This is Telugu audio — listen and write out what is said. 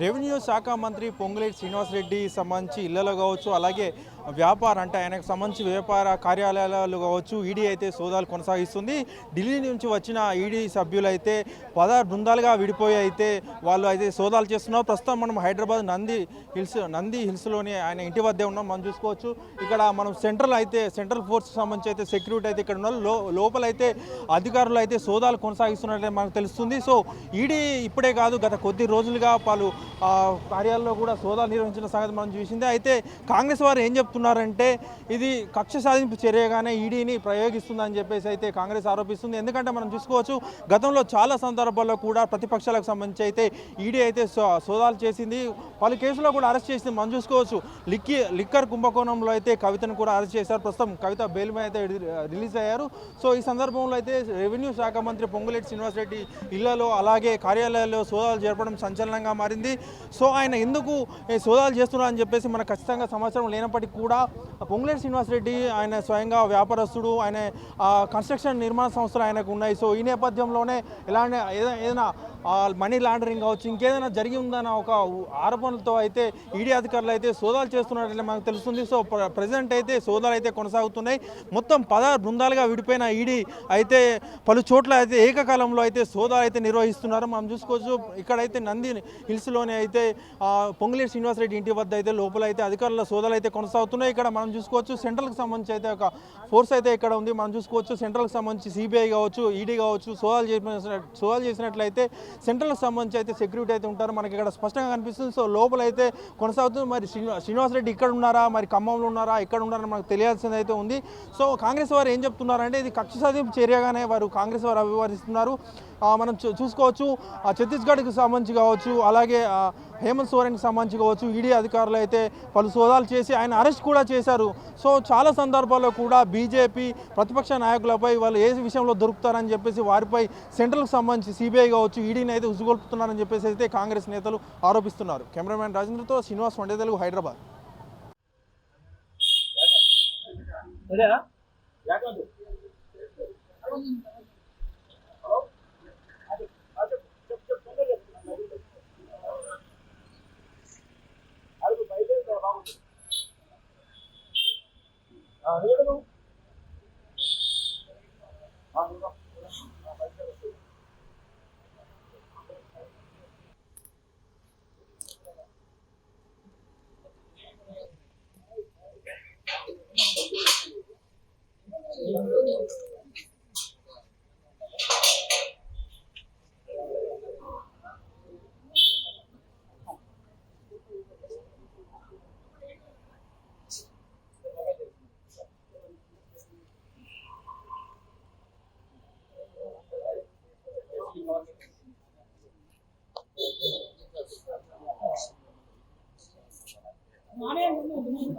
రెవెన్యూ శాఖ మంత్రి పొంగులేటి శ్రీనివాసరెడ్డి సంబంధించి ఇళ్ళలో కావచ్చు అలాగే వ్యాపార అంటే ఆయనకు సంబంధించి వ్యాపార కార్యాలయాలు కావచ్చు ఈడీ అయితే సోదాలు కొనసాగిస్తుంది. ఢిల్లీ నుంచి వచ్చిన ఈడీ సభ్యులు అయితే పదహారు బృందాలుగా విడిపోయి అయితే వాళ్ళు అయితే సోదాలు చేస్తున్నారు. ప్రస్తుతం మనం హైదరాబాద్ నంది హిల్స్ నంది హిల్స్లోని ఆయన ఇంటి వద్దే ఉన్నాం. మనం చూసుకోవచ్చు. ఇక్కడ మనం సెంట్రల్ అయితే సెంట్రల్ ఫోర్స్ సంబంధించి అయితే సెక్యూరిటీ అయితే ఇక్కడ ఉన్నారు. లో లోపల అయితే అధికారులు అయితే సోదాలు కొనసాగిస్తున్నట్లే మనకు తెలుస్తుంది. సో ఈడీ ఇప్పుడే కాదు గత కొద్ది రోజులుగా పలు కార్యాలయంలో కూడా సోదాలు నిర్వహించిన సంగతి మనం చూసిందే. అయితే కాంగ్రెస్ వారు ఏం చెప్తున్నారంటే ఇది కక్ష సాధింపు చర్యగానే ఈడీని ప్రయోగిస్తుందని చెప్పేసి అయితే కాంగ్రెస్ ఆరోపిస్తుంది. ఎందుకంటే మనం చూసుకోవచ్చు గతంలో చాలా సందర్భాల్లో కూడా ప్రతిపక్షాలకు సంబంధించి అయితే ఈడీ అయితే సో- సోదాలు చేసింది. పలు కేసులో కూడా అరెస్ట్ చేసింది మనం చూసుకోవచ్చు. లిక్కి లిక్కర్ కుంభకోణంలో అయితే కవితను కూడా అరెస్ట్ చేశారు. ప్రస్తుతం కవిత బెయిల్ మీద అయితే రిలీజ్ అయ్యారు. సో ఈ సందర్భంలో అయితే రెవెన్యూ శాఖ మంత్రి పొంగులేటి శ్రీనివాసరెడ్డి ఇళ్ళలో అలాగే కార్యాలయాల్లో సోదాలు జరపడం సంచలనంగా మారింది. సో ఆయన ఎందుకు సోదాలు చేస్తున్నారని చెప్పేసి మనకు ఖచ్చితంగా సమాచారం లేనప్పటికీ కూడా పొంగులేటి శ్రీనివాసరెడ్డి ఆయన స్వయంగా వ్యాపారస్తుడు ఆయన కన్స్ట్రక్షన్ నిర్మాణ సంస్థలు ఆయనకు ఉన్నాయి. సో ఈ నేపథ్యంలోనే ఎలాంటి ఏదైనా మనీ లాండరింగ్ కావచ్చు ఇంకేదైనా జరిగి ఉందన్న ఒక ఆరోపణలతో అయితే ఈడీ అధికారులు అయితే సోదాలు చేస్తున్నట్లయితే మనకు తెలుస్తుంది. సో ప్రజెంట్ అయితే సోదాలు అయితే కొనసాగుతున్నాయి. మొత్తం పదహారు బృందాలుగా విడిపోయిన ఈడీ అయితే పలు చోట్ల అయితే ఏకకాలంలో అయితే సోదాలు అయితే నిర్వహిస్తున్నారు. మనం చూసుకోవచ్చు ఇక్కడైతే నంది హిల్స్లోనే అయితే ఆ, పొంగులేటి శ్రీనివాసరెడ్డి ఇంటి వద్ద అయితే లోపల అయితే అధికారుల సోదాలు అయితే కొనసాగుతున్నాయి. ఇక్కడ మనం చూసుకోవచ్చు సెంట్రల్కి సంబంధించి అయితే ఒక ఫోర్స్ అయితే ఇక్కడ ఉంది. మనం చూసుకోవచ్చు సెంట్రల్కి సంబంధించి సిబిఐ కావచ్చు ఈడీ కావచ్చు సోదాలు చేసిన సోదాలు చేసినట్లయితే సెంట్రల్కి సంబంధించి అయితే సెక్యూరిటీ అయితే ఉంటారు. మనకి ఇక్కడ స్పష్టంగా కనిపిస్తుంది. సో లోపల అయితే కొనసాగుతుంది. మరి శ్రీనివాస్ శ్రీనివాసరెడ్డి ఇక్కడ ఉన్నారా? మరి ఖమ్మంలో ఉన్నారా? ఇక్కడ ఉన్నారా మనకు తెలియాల్సింది అయితే ఉంది. సో కాంగ్రెస్ వారు ఏం చెప్తున్నారంటే ఇది కక్ష సాధింపు చర్యగానే వారు కాంగ్రెస్ వారు అభివర్ణిస్తున్నారు మనం చూసుకోవచ్చు. ఛత్తీస్గఢ్కి సంబంధించి కావచ్చు అలాగే హేమంత్ సోరెన్కి సంబంధించి కావచ్చు ఈడీ అధికారులు అయితే పలు సోదాలు చేసి ఆయన అరెస్ట్ కూడా చేశారు. సో చాలా సందర్భాల్లో కూడా బీజేపీ ప్రతిపక్ష నాయకులపై వాళ్ళు ఏ విషయంలో దొరుకుతారని చెప్పేసి వారిపై సెంట్రల్కి సంబంధించి సిబిఐ కావచ్చు ఈడీని అయితే ఉసుగొల్పుతున్నారని చెప్పేసి అయితే కాంగ్రెస్ నేతలు ఆరోపిస్తున్నారు. కెమెరామ్యాన్ రాజేంద్రతో శ్రీనివాస్ వండే తెలుగు హైదరాబాద్. Ariano மாணவர்கள்